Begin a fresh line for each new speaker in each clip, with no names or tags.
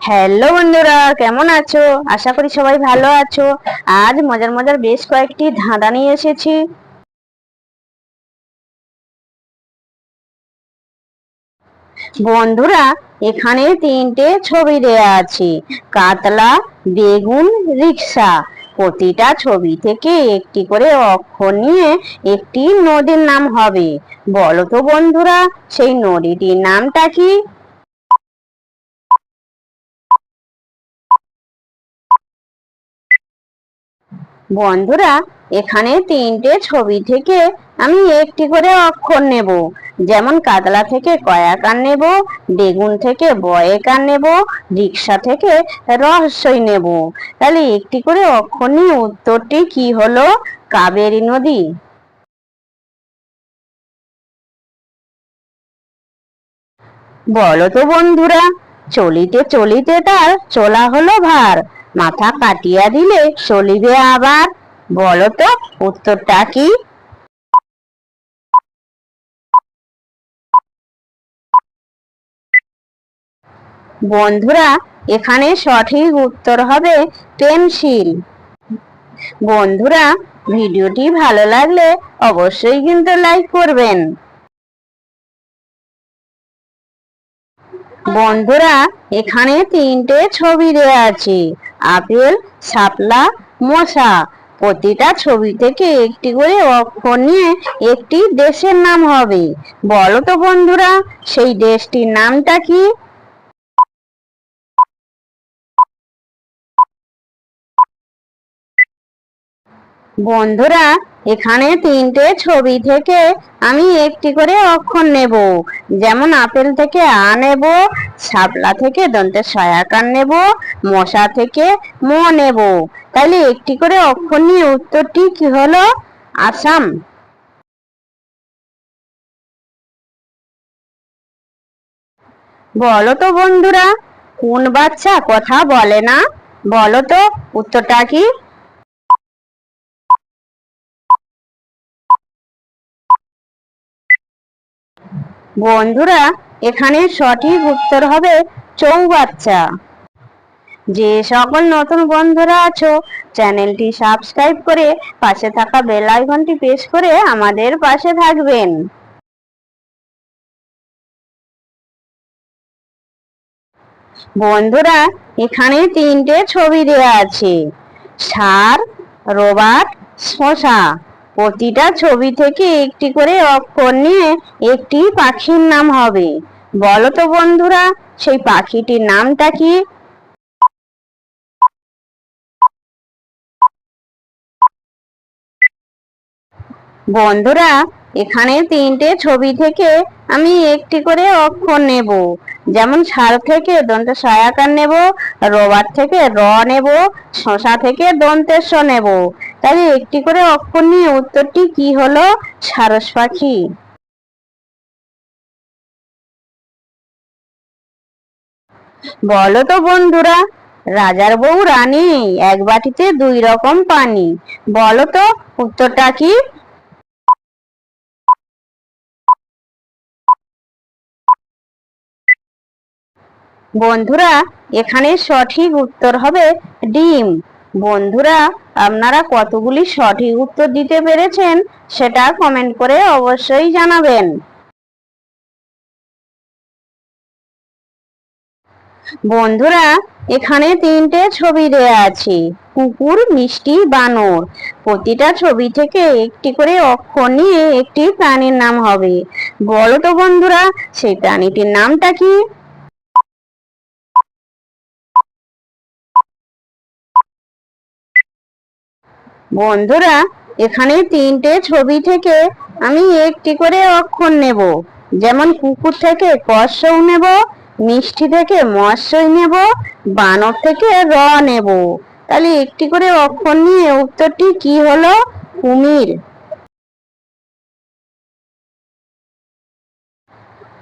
Hello বন্ধুরা, কেমন আছো? আশা করি সবাই ভালো আছো। আজ মজার মজার বেশ কয়েকটি ধাঁধা নিয়ে এসেছি। বন্ধুরা, এখানে তিনটে ছবি দেয়া আছে। কাতলা বেগুন রিক্সা। প্রতিটা ছবি থেকে একটি করে অক্ষর নিয়ে একটি নদীর নাম হবে। বলো তো বন্ধুরা, সেই নদীটির নামটা কি? বন্ধুরা, এখানে তিনটে ছবি থেকে আমি একটি করে অক্ষর নেব। যেমন কাতলা থেকে কয়াকার নেব, বেগুন থেকে বয়েকার নেব, রিক্সা থেকে রহস্যই নেব। তাহলে একটি করে অক্ষর নিয়ে উত্তরটি কি হলো? কাবেরী নদী। বলো তো বন্ধুরা চলিতে চলিতে তার চলা হলো ভার। মাথা কাটিয়া দিলে চলিবে আবার। বলো তো, উত্তরটা কি? বন্ধুরা, এখানে সঠিক উত্তর হবে পেন্সিল। বন্ধুরা, ভিডিওটি ভালো লাগলে অবশ্যই কিন্তু লাইক করবেন। বন্ধুরা, এখানে তিনটে ছবি দেওয়া আছে। আপেল, শাপলা, মশা। প্রতিটা ছবি থেকে একটি করে অক্ষর নিয়ে একটি দেশের নাম হবে। বলো তো বন্ধুরা, সেই দেশটির নামটা কি? বন্ধুরা, এখানে তিনটে ছবি থেকে আমি একটি করে অক্ষর নেব। যেমন আপেল থেকে আ নেব, শাপলা থেকে দন্তে সয়াকার নেব, মশা থেকে ম নেব। তাহলে একটি করে অক্ষর নিয়ে উত্তরটি কি হলো? আসাম। বলো তো বন্ধুরা, কোন বাচ্চা কথা বলে না? বলো তো, উত্তরটা কি? বন্ধুরা, এখানে সঠিক উত্তর হবে চৌবাচ্চা। যে সকল নতুন বন্ধুরা আছো, চ্যানেলটি সাবস্ক্রাইব করে পাশে থাকা বেল আইকনটি প্রেস করে আমাদের পাশে থাকবেন। বন্ধুরা, এখানে তিনটে ছবি দেওয়া আছে। সার রোবাট শশা। প্রতিটা ছবি থেকে একটি করে অক্ষর নিয়ে একটি পাখির নাম হবে। বলো তো বন্ধুরা, সেই পাখিটির নামটা কি? বন্ধুরা, এখানে তিনটে ছবি থেকে আমি একটি করে অক্ষর নেব। যেমন সার থেকে দন্ত সয়াকার নেব, রবার থেকে র নেব, শশা থেকে দন্তের স নেব। তাহলে একটি করে অক্ষর নিয়ে উত্তরটি কি হলো? সারস পাখি। বলো তো বন্ধুরা, রাজার বউ রানী, এক বাটিতে দুই রকম পানি। বলো তো, উত্তরটা কি? বন্ধুরা, এখানে সঠিক উত্তর হবে ডিম। বন্ধুরা, আপনারা কতগুলি সঠিক উত্তর দিতে পেরেছেন সেটা কমেন্ট করে অবশ্যই জানাবেন। বন্ধুরা, এখানে তিনটে ছবি দেয়া আছে। কুকুর, মিষ্টি, বানর। প্রতিটা ছবি থেকে একটি করে অক্ষর নিয়ে একটি প্রাণীর নাম হবে। বলো তো বন্ধুরা, সেই প্রাণীটির নামটা কি? বন্ধুরা, এখানে তিনটে ছবি থেকে আমি একটি করে অক্ষর নেব। যেমন কুকুর থেকে কষও নেব, মিষ্টি থেকে মৎস্যই নেব, বানর থেকে র নেব। তাহলে একটি করে অক্ষর নিয়ে উত্তরটি কি হলো? কুমির।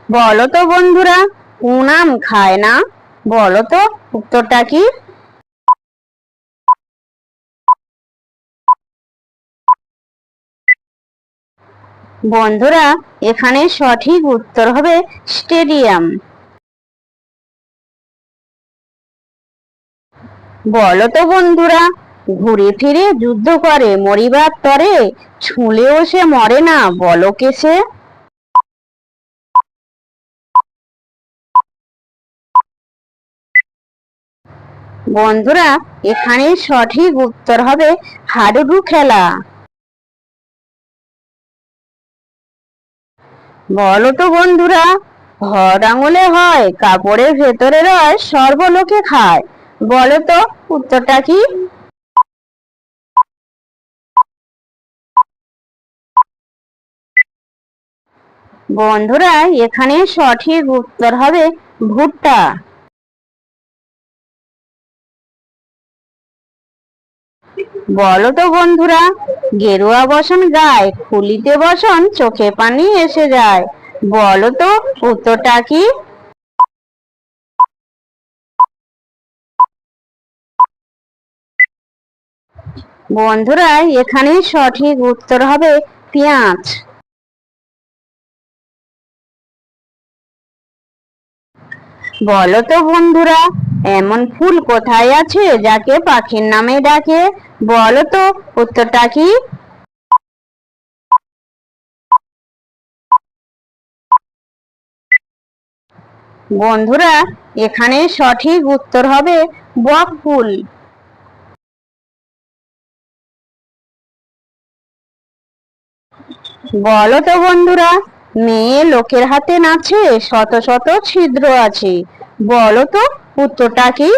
বলো তো বন্ধুরা, কুনাম খায় না? বলো তো, উত্তরটা কি? বন্ধুরা, এখানে সঠিক উত্তর হবে স্টেডিয়াম। বলো তো বন্ধুরা, ঘুরে ফিরে যুদ্ধ করে, মরিবার তরে ছুঁলেও সে মরে না, বলো কে সে? বন্ধুরা, এখানে সঠিক উত্তর হবে হাডুডু খেলা। বলো তো বন্ধুরা হর আঙুলে হয়, কাপড়ের ভেতরে রয় সর্বলোকে খায়। বলো তো, উত্তরটা কি? বন্ধুরা, এখানে সঠিক উত্তর হবে ভুট্টা। বলো তো বন্ধুরা গেরুয়া বসন গায় খুলিতে বসন চোখে পানি এসে যায়। বলো তো, উত্তরটা কি? বন্ধুরা এখানে সঠিক উত্তর হবে পেঁয়াজ। বলো তো বন্ধুরা, এমন ফুল কোথায় আছে যাকে পাখির নামে ডাকে? বলো তো, উত্তরটা কি? বন্ধুরা, এখানে সঠিক উত্তর হবে বক ফুল। বলো তো বন্ধুরা মেয়ে লোকের হাতে নাচে, শত শত ছিদ্র আছে। বলো তো, উত্তরটা কি?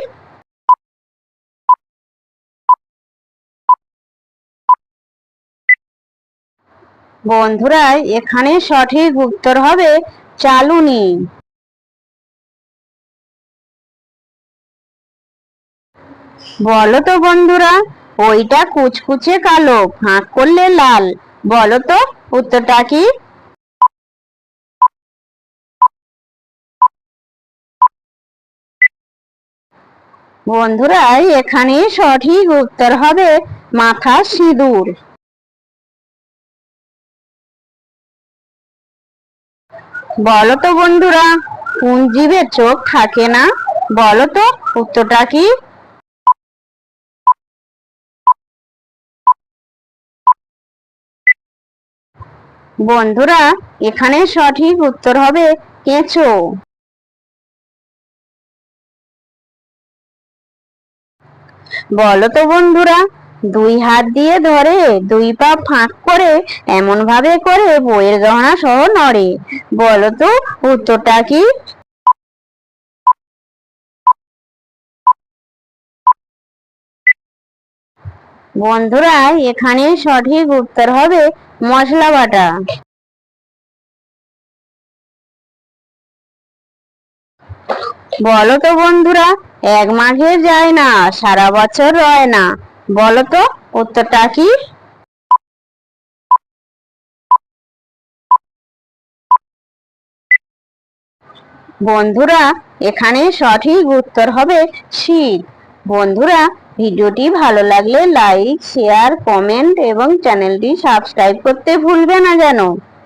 বন্ধুরা, এখানে সঠিক উত্তর হবে চালুনি। বলো তো বন্ধুরা, ওইটা কুচকুচে কালো, ফাঁক করলে লাল। বলো তো, উত্তরটা কি? বন্ধুরা এখানে সঠিক উত্তর হবে মাথা সিঁদুর। বলো তো বন্ধুরা, কোন জীবের চোখ থাকে না? বলো তো, উত্তরটা কি? বন্ধুরা, এখানে সঠিক উত্তর হবে কেঁচো। বলো তো বন্ধুরা, দুই হাত দিয়ে ধরে, দুই পা ফাঁক করে এমন ভাবে করে বইয়ের গহনা সহ নড়ে। বলো তো উত্তরটা কি? বন্ধুরা, এখানে সঠিক উত্তর হবে মশলা বাটা। বলো তো বন্ধুরা এক মাঘে যায় না, সারা বছর রয় না। বলো তো উত্তরটা কি? বন্ধুরা এখানে সঠিক উত্তর হবে শীত। বন্ধুরা, ভিডিওটি ভালো লাগলে লাইক শেয়ার কমেন্ট এবং চ্যানেলটি সাবস্ক্রাইব করতে ভুলবে না যেন।